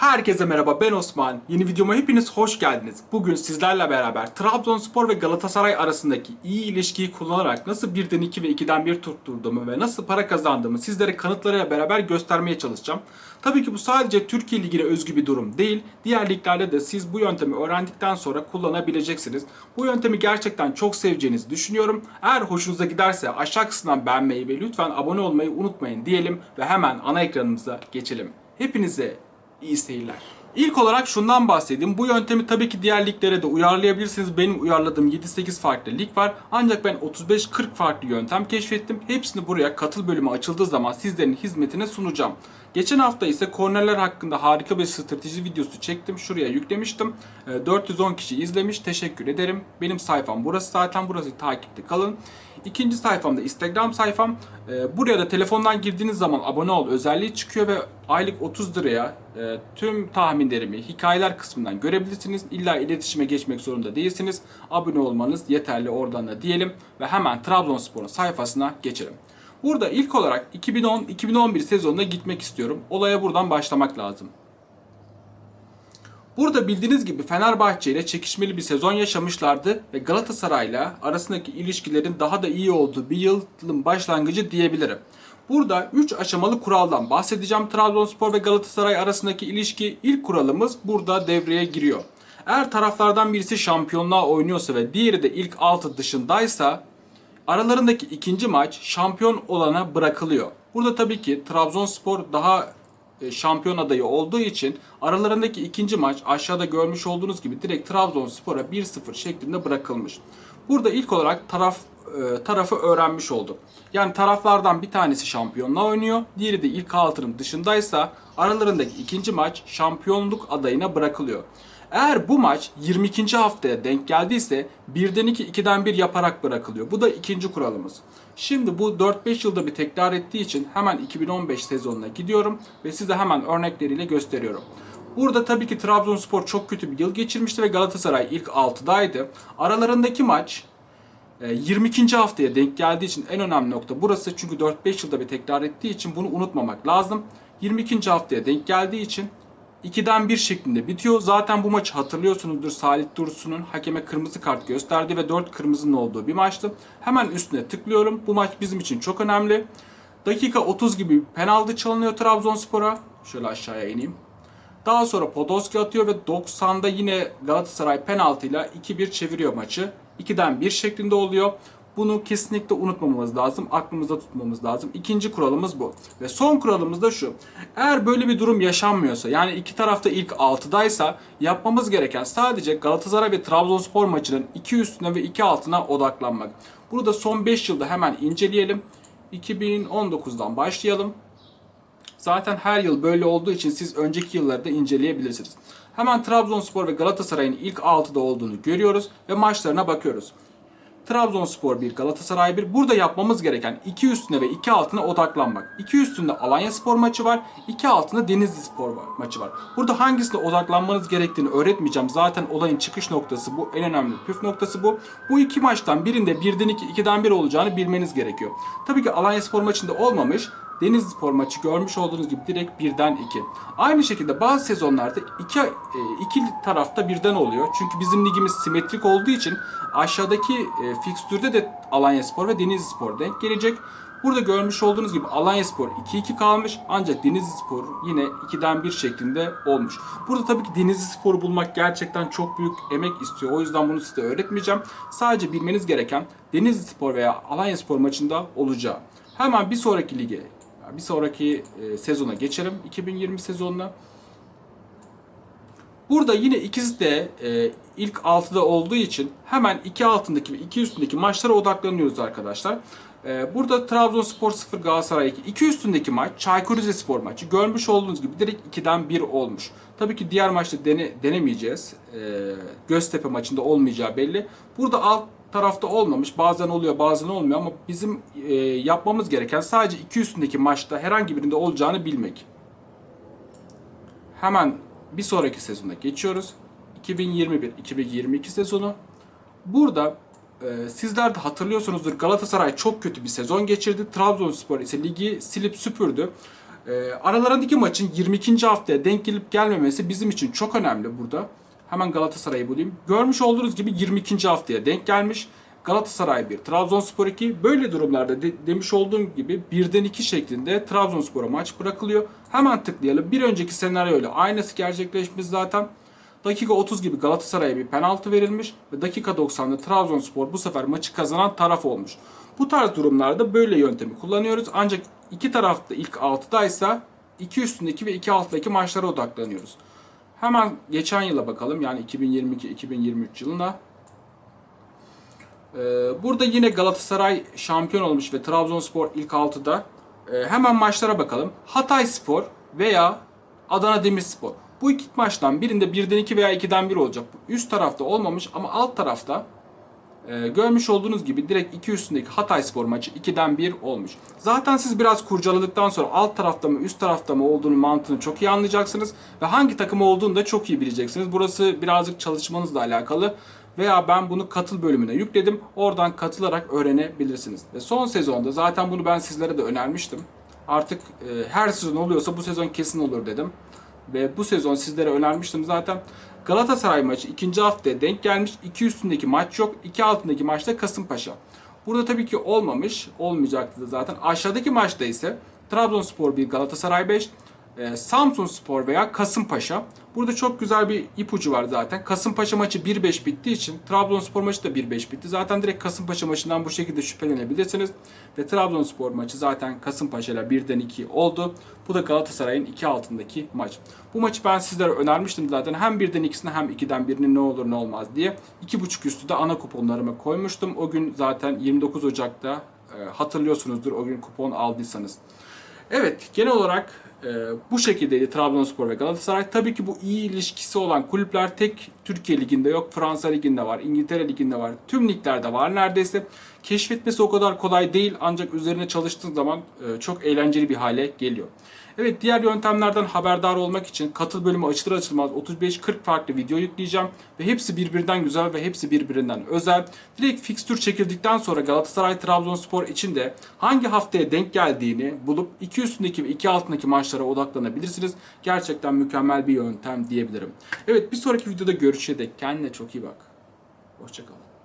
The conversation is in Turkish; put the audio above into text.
Herkese merhaba ben Osman. Yeni videoma hepiniz hoş geldiniz. Bugün sizlerle beraber Trabzonspor ve Galatasaray arasındaki iyi ilişkiyi kullanarak nasıl 1'den 2 ve 2'den 1 tutturduğumu ve nasıl para kazandığımı sizlere kanıtlarıyla beraber göstermeye çalışacağım. Tabii ki bu sadece Türkiye Ligi'ne özgü bir durum değil. Diğer liglerde de siz bu yöntemi öğrendikten sonra kullanabileceksiniz. Bu yöntemi gerçekten çok seveceğinizi düşünüyorum. Eğer hoşunuza giderse aşağı kısımdan beğenmeyi ve lütfen abone olmayı unutmayın diyelim ve hemen ana ekranımıza geçelim. Hepinize İyi seyirler. İlk olarak şundan bahsedeyim. Bu yöntemi tabii ki diğer liglere de uyarlayabilirsiniz. Benim uyarladığım 7-8 farklı lig var. Ancak ben 35-40 farklı yöntem keşfettim. Hepsini buraya katıl bölümü açıldığı zaman sizlerin hizmetine sunacağım. Geçen hafta ise kornerler hakkında harika bir strateji videosu çektim. Şuraya yüklemiştim. Ee, 410 kişi izlemiş. Teşekkür ederim. Benim sayfam burası zaten. Burası takipte kalın. İkinci sayfamda Instagram sayfam. Ee, Buraya da telefondan girdiğiniz zaman abone ol özelliği çıkıyor ve aylık 30 liraya e, tüm tahminlerimi hikayeler kısmından görebilirsiniz. İlla iletişime geçmek zorunda değilsiniz. Abone olmanız yeterli oradan da diyelim ve hemen Trabzonspor'un sayfasına geçelim. Burada ilk olarak 2010-2011 sezonuna gitmek istiyorum. Olaya buradan başlamak lazım. Burada bildiğiniz gibi Fenerbahçe ile çekişmeli bir sezon yaşamışlardı ve Galatasaray'la arasındaki ilişkilerin daha da iyi olduğu bir yılın başlangıcı diyebilirim. Burada 3 aşamalı kuraldan bahsedeceğim. Trabzonspor ve Galatasaray arasındaki ilişki ilk kuralımız burada devreye giriyor. Eğer taraflardan birisi şampiyonluğa oynuyorsa ve diğeri de ilk 6 dışındaysa aralarındaki ikinci maç şampiyon olana bırakılıyor. Burada tabii ki Trabzonspor daha e, şampiyon adayı olduğu için aralarındaki ikinci maç aşağıda görmüş olduğunuz gibi direkt Trabzonspor'a 1-0 şeklinde bırakılmış. Burada ilk olarak taraf tarafı öğrenmiş olduk. Yani taraflardan bir tanesi şampiyonluğa oynuyor, diğeri de ilk altının dışındaysa aralarındaki ikinci maç şampiyonluk adayına bırakılıyor. Eğer bu maç 22. haftaya denk geldiyse 1'den 2, 2'den 1 yaparak bırakılıyor. Bu da ikinci kuralımız. Şimdi bu 4-5 yılda bir tekrar ettiği için hemen 2015 sezonuna gidiyorum ve size hemen örnekleriyle gösteriyorum. Burada tabii ki Trabzonspor çok kötü bir yıl geçirmişti ve Galatasaray ilk 6'daydı. Aralarındaki maç e, 22. haftaya denk geldiği için en önemli nokta burası. Çünkü 4-5 yılda bir tekrar ettiği için bunu unutmamak lazım. 22. haftaya denk geldiği için 2'den 1 şeklinde bitiyor. Zaten bu maçı hatırlıyorsunuzdur. Salih Dursun'un hakeme kırmızı kart gösterdiği ve 4 kırmızının olduğu bir maçtı. Hemen üstüne tıklıyorum. Bu maç bizim için çok önemli. Dakika 30 gibi penaltı çalınıyor Trabzonspor'a. Şöyle aşağıya ineyim. Daha sonra Podolski atıyor ve 90'da yine Galatasaray penaltıyla 2-1 çeviriyor maçı. 2'den 1 şeklinde oluyor. Bunu kesinlikle unutmamamız lazım. Aklımızda tutmamız lazım. İkinci kuralımız bu. Ve son kuralımız da şu. Eğer böyle bir durum yaşanmıyorsa yani iki tarafta ilk 6'daysa yapmamız gereken sadece Galatasaray ve Trabzonspor maçının 2 üstüne ve 2 altına odaklanmak. Burada son 5 yılda hemen inceleyelim. 2019'dan başlayalım. Zaten her yıl böyle olduğu için siz önceki yılları da inceleyebilirsiniz. Hemen Trabzonspor ve Galatasaray'ın ilk 6'da olduğunu görüyoruz ve maçlarına bakıyoruz. Trabzonspor 1, Galatasaray 1. Burada yapmamız gereken 2 üstüne ve 2 altına odaklanmak. 2 üstünde Alanya Spor maçı var, 2 altında Denizli Spor maçı var. Burada hangisine odaklanmanız gerektiğini öğretmeyeceğim. Zaten olayın çıkış noktası bu, en önemli püf noktası bu. Bu iki maçtan birinde 1'den 2, 2'den 1 olacağını bilmeniz gerekiyor. Tabii ki Alanya Spor maçında olmamış. Denizli Spor maçı görmüş olduğunuz gibi direkt birden 2. Aynı şekilde bazı sezonlarda iki, e, iki tarafta birden oluyor. Çünkü bizim ligimiz simetrik olduğu için aşağıdaki e, fikstürde de Alanya Spor ve Denizli Spor denk gelecek. Burada görmüş olduğunuz gibi Alanya Spor 2-2 kalmış ancak Denizli Spor yine 2'den 1 şeklinde olmuş. Burada tabii ki Denizli Spor'u bulmak gerçekten çok büyük emek istiyor. O yüzden bunu size öğretmeyeceğim. Sadece bilmeniz gereken Denizli Spor veya Alanya Spor maçında olacağı. Hemen bir sonraki lige bir sonraki e, sezona geçelim. 2020 sezonuna. Burada yine ikisi de e, ilk 6'da olduğu için hemen iki altındaki ve iki üstündeki maçlara odaklanıyoruz arkadaşlar. E, burada Trabzonspor 0 Galatasaray 2. İki üstündeki maç Çaykur Rizespor maçı. Görmüş olduğunuz gibi direkt 2'den 1 olmuş. Tabii ki diğer maçta dene, denemeyeceğiz. Göztepe maçında olmayacağı belli. Burada alt tarafta olmamış. Bazen oluyor bazen olmuyor ama bizim e, yapmamız gereken sadece iki üstündeki maçta herhangi birinde olacağını bilmek. Hemen bir sonraki sezona geçiyoruz. 2021-2022 sezonu. Burada e, sizler de hatırlıyorsunuzdur Galatasaray çok kötü bir sezon geçirdi. Trabzonspor ise ligi silip süpürdü. Ee, aralarındaki maçın 22. haftaya denk gelip gelmemesi bizim için çok önemli burada. Hemen Galatasaray'ı bulayım. Görmüş olduğunuz gibi 22. haftaya denk gelmiş. Galatasaray 1, Trabzonspor 2. Böyle durumlarda de- demiş olduğum gibi birden 2 şeklinde Trabzonspor'a maç bırakılıyor. Hemen tıklayalım. Bir önceki senaryoyla aynısı gerçekleşmiş zaten. Dakika 30 gibi Galatasaray'a bir penaltı verilmiş ve dakika 90'da Trabzonspor bu sefer maçı kazanan taraf olmuş. Bu tarz durumlarda böyle yöntemi kullanıyoruz. Ancak iki tarafta ilk 6'daysa 2 üstündeki ve 2 alttaki maçlara odaklanıyoruz. Hemen geçen yıla bakalım yani 2022-2023 yılına. Ee, burada yine Galatasaray şampiyon olmuş ve Trabzonspor ilk 6'da. Ee, hemen maçlara bakalım. Hatay Spor veya Adana Demirspor. Bu iki maçtan birinde 1'den 2 veya 2'den 1 olacak. Üst tarafta olmamış ama alt tarafta e, görmüş olduğunuz gibi direkt 2 üstündeki Hatay Spor maçı 2'den 1 olmuş. Zaten siz biraz kurcaladıktan sonra alt tarafta mı üst tarafta mı olduğunu mantığını çok iyi anlayacaksınız. Ve hangi takım olduğunu da çok iyi bileceksiniz. Burası birazcık çalışmanızla alakalı. Veya ben bunu katıl bölümüne yükledim. Oradan katılarak öğrenebilirsiniz. Ve son sezonda zaten bunu ben sizlere de önermiştim. Artık e, her sezon oluyorsa bu sezon kesin olur dedim. Ve bu sezon sizlere önermiştim zaten. Galatasaray maçı ikinci haftaya denk gelmiş. İki üstündeki maç yok. iki altındaki maçta Kasımpaşa. Burada tabii ki olmamış. Olmayacaktı da zaten. Aşağıdaki maçta ise Trabzonspor 1 Galatasaray 5. E, Samsun veya Kasımpaşa. Burada çok güzel bir ipucu var zaten. Kasımpaşa maçı 1-5 bittiği için Trabzonspor maçı da 1-5 bitti. Zaten direkt Kasımpaşa maçından bu şekilde şüphelenebilirsiniz. Ve Trabzonspor maçı zaten Kasımpaşa ile 1'den 2 oldu. Bu da Galatasaray'ın 2 altındaki maç. Bu maçı ben sizlere önermiştim zaten. Hem 1'den 2'sini hem 2'den 1'ini ne olur ne olmaz diye. 2.5 üstü de ana kuponlarıma koymuştum. O gün zaten 29 Ocak'ta e, hatırlıyorsunuzdur o gün kupon aldıysanız. Evet genel olarak e, bu şekildeydi Trabzonspor ve Galatasaray. Tabii ki bu iyi ilişkisi olan kulüpler tek Türkiye Ligi'nde yok. Fransa Ligi'nde var, İngiltere Ligi'nde var. Tüm liglerde var neredeyse. Keşfetmesi o kadar kolay değil ancak üzerine çalıştığın zaman e, çok eğlenceli bir hale geliyor. Evet diğer yöntemlerden haberdar olmak için katıl bölümü açılır açılmaz 35-40 farklı video yükleyeceğim. Ve hepsi birbirinden güzel ve hepsi birbirinden özel. Direkt fikstür çekildikten sonra Galatasaray Trabzonspor için de hangi haftaya denk geldiğini bulup iki üstündeki ve iki altındaki maçlara odaklanabilirsiniz. Gerçekten mükemmel bir yöntem diyebilirim. Evet bir sonraki videoda görüşene dek kendine çok iyi bak. Hoşçakalın.